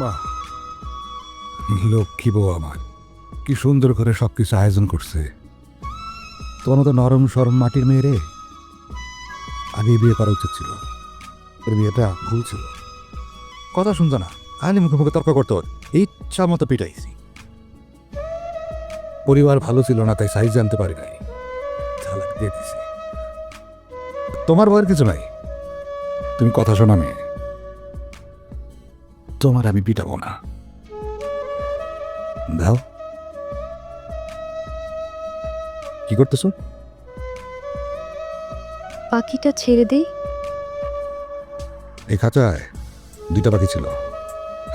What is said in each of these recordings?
বাহ লক্ষ্মী বউ আমার, কি সুন্দর করে সব কিছু আয়োজন করছে। তোমার মতো নরম সরম মাটির মেয়ে রে, আগে বিয়ে করা উচিত ছিল। এর বিয়েটা ভুল ছিল। কথা শুনতো না আনি মুখে মুখে তর্ক করতো ইচ্ছা মতো পিটাইছি। পরিবার ভালো ছিল না, তাই সাইজ জানতে পারি নাই। তোমার ভয়ের কিছু নাই। তুমি কথা শোনা, মেয়ে। তোমার আমি পিটাবো না। দাও। কি করতেছো? পাখিটা ছেড়ে দেই? এই খাঁচায় দুইটা পাখি ছিল।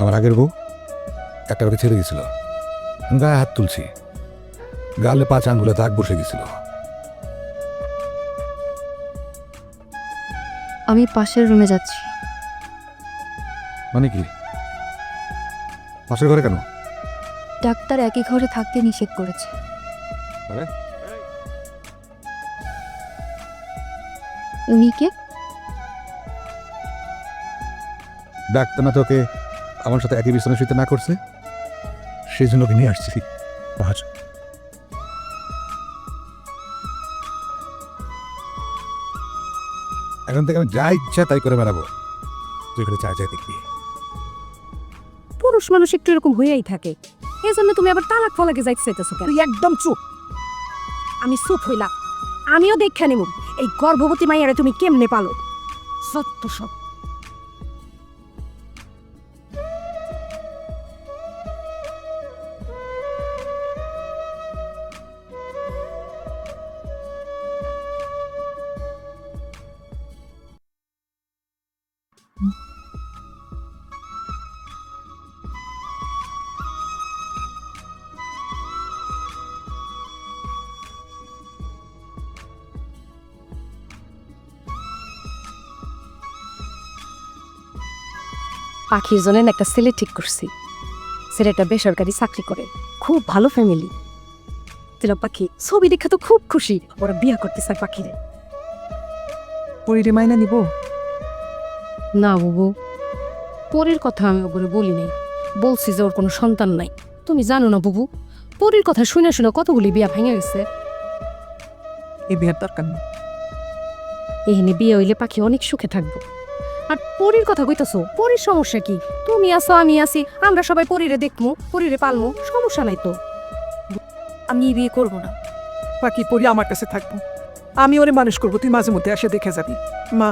আমার আগের বউ একটা পাখি ছেড়ে গেছিল গায়ে হাত তুলছি। গালে পাঁচ আঙ্গুলে দাগ বসে গেছিল। আমি পাশের রুমে যাচ্ছি। মানে কি? পাশের ঘরে কেন? ডাক্তার একই ঘরে থাকতে নিষেধ করেছে। আরে? তুমি কে? ডাক্তার না তোকে আমার সাথে একই বিছানা শুতে না করছে? সেই জন্য ওকে নিয়ে আসছি। আজ এখন থেকে আমি যা ইচ্ছা তাই করে বেড়াবো। তুই এখানে চা চাই দেখবি। পুরুষ মানুষ একটু এরকম হইয়াই থাকে। এই জন্য তুমি আবার তালাক ফলাকে যাইতে চাইতেছো কেন? তুই একদম চুপ। আমি চুপ হইলাম। আমিও দেখা নেব এই গর্ভবতী মাইয়ারে তুমি কেমনে পালো? সত্য সব পাখির জন্য একটা ছেলে ঠিক করছি। ছেলেটা বেসরকারি চাকরি করে খুব ভালো ফ্যামিলি তিলক পাখি ছবি দেখে তো খুব খুশি ওরা বিয়া করতে চায় পাখিরে। পরিরে মাইনা নিব? না বাবু পরের কথা আমি ওগুলো বলি নাই। বলছি যে ওর কোনো সন্তান নাই। তুমি জানো না বুবু পরের কথা শুনে শুনে কতগুলি বিয়া ভেঙে গেছে? এই বিয়ের দরকার নেই। এখানে বিয়ে হইলে পাখি অনেক সুখে থাকব। আর পরীর কথা কইতাছো? পরীর সমস্যা কি? তুমি আছো আমি আছি আমরা সবাই পরীরে দেখমু পরীরে পালমু সমস্যা নাই তো। আমি বিয়ে করব না। বাকি পরি আমার কাছে থাকব। আমি ওরে মানুষ করব তুই মাঝে মধ্যে এসে দেখে যাবি। মা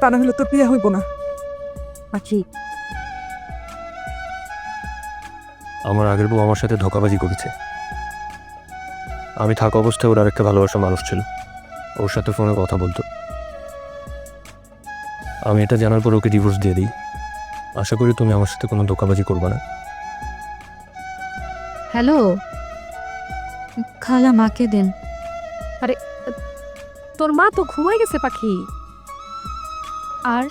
তা না হলে তোর বিয়ে হইব না। পাখি আমার আগের বউ আমার সাথে ধোকাবাজি করেছে। আমি থাকা অবস্থায় ওর আরেকটা ভালোবাসা মানুষ ছিল। ওর সাথে ফোনে কথা বলতো। আমি এটা জানার পর ওকে ডিভোর্স দিয়ে দিই। আশা করি তুমি আমার সাথে কোনো ধোকাবাজি করবে না। হ্যালো? খালা মাকে দেন। আরে তোর মা তো ঘুমাই গেছে পাখি। আর?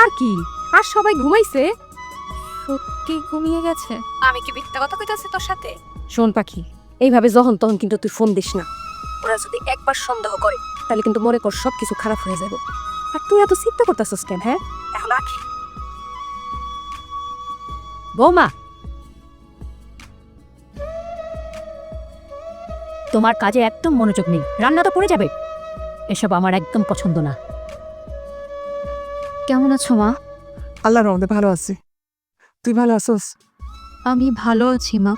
আর কি? আর সবাই ঘুমাইছে? সত্যি ঘুমিয়ে গেছে? আমি কি মিথ্যা কথা কইতাছি তোর সাথে? শোন পাখি এইভাবে যখন তখন কিন্তু তুই ফোন দিস না। ওরা যদি একবার সন্দেহ করে তাহলে কিন্তু মনে কর সব কিছু খারাপ হয়ে যাবে। আর তুই এত চিন্তা করতেছিস কেন হ্যাঁ? এখন রাখি। বৌমা। তোমার কাজে একদম মনোযোগ নেই। রান্না তো পড়ে যাবে। এসব আমার একদম পছন্দ না। কেমন আছো মা? আল্লাহ রহমতে ভালো আছি। তুই ভালো আছোস? আমি ভালো আছি মা।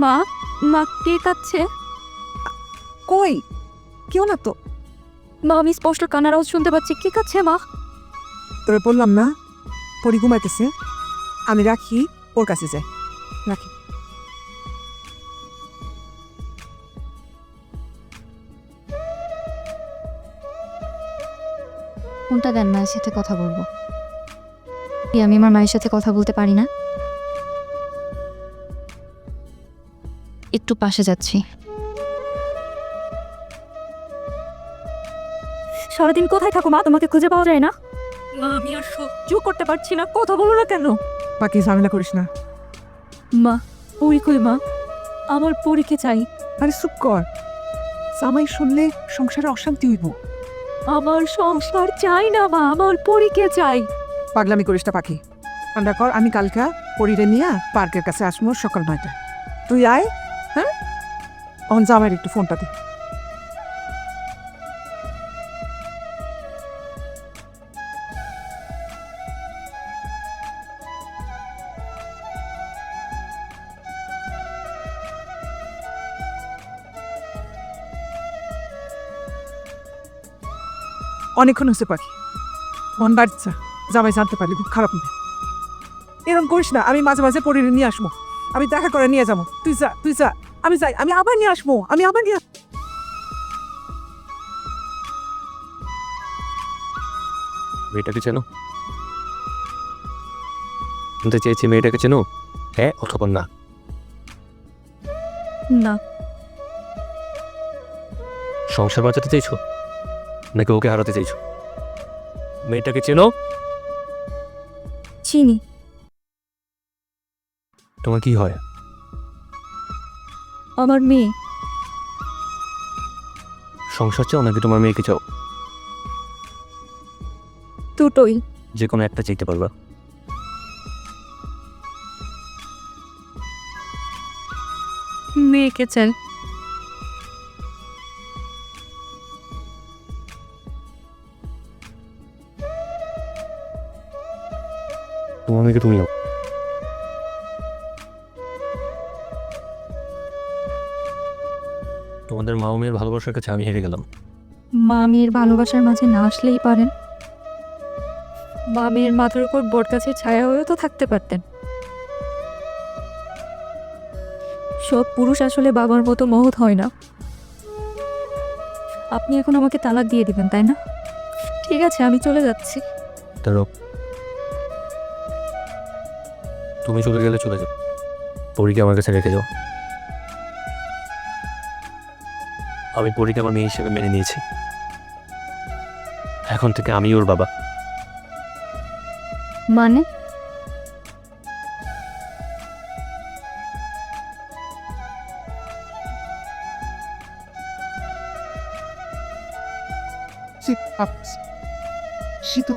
মা মা কে কাচ্ছে কই? কেউ না তো। মা আমি স্পষ্ট কানার আওয়াজ শুনতে পাচ্ছি। কে কাচ্ছে মা? তবে বললাম না পরি ঘুমাইতেছে। আমি রাখি ওর কাছে যাই। রাখি। কোনটা দেন মায়ের সাথে কথা বলব? কি আমি আমার মায়ের সাথে কথা বলতে পারি না? একটু পাশে যাচ্ছি। সারাদিন কোথায় থাকো মা? তোমাকে খুঁজে পাওয়া যায় না। মা আমি আর সহ্য করতে পারছি না। কথা বলো না কেন? বাকি ঝামেলা করিস না। মা পরি কই মা? আমার পরীকে চাই। আরে চুপ কর। জামাই শুনলে সংসারে অশান্তি হইব। আমার সংসার চাই না মা। আমার পরীকে চাই। পাগলামি করিস না পাখি। ঠান্ডা কর আমি কালকা পরিরে নিয়ে পার্কের কাছে আসব সকাল নয়টায়। তুই আয় হ্যাঁ? অন যা আমার একটু ফোনটা দে। অনেকক্ষণ হয়েছে পাখি। মন বাড়ছে জামাই জানতে পারলি খুব খারাপ হবে। এরকম করিস না আমি মাঝে মাঝে পরিরে নিয়ে আসব। আমি দেখা করে নিয়ে যাব। তুই যা তুই যা আমি যাই আমি আবার নিয়ে আসব আমি আবার নিয়ে মেয়েটাকে চেনো? শুনতে চেয়েছি মেয়েটাকে চেনো? হ্যাঁ অথবা না? না। সংসার বাঁচাতে চাইছো নাকি ওকে হারাতে চাইছো? মেয়েটাকে চেনো? চিনি। তোমার কি হয়? আমার মেয়ে। সংসার চাও নাকি তোমার মেয়েকে চাও? দুটোই। যে কোনো একটা চাইতে পারবা। মেয়েকে চাই। তোমার মেয়েকে তুমি তোমাদের মা মেয়ের ভালোবাসার কাছে আমি হেরে গেলাম। মা মেয়ের ভালোবাসার মাঝে না আসলেই পারেন। মা মেয়ের মাথার উপর বট গাছের ছায়া হয়েও তো থাকতে পারতেন। সব পুরুষ আসলে বাবার মতো মহৎ হয় না। আপনি এখন আমাকে তালাক দিয়ে দিবেন তাই না? ঠিক আছে আমি চলে যাচ্ছি। ধরো তুমি চলে গেলে চলে যাও পরীকে আমার কাছে রেখে যাও। আমি পরীকে আমার মেয়ে হিসেবে মেনে নিয়েছি। এখন থেকে আমি ওর বাবা। মানে? শীত শীত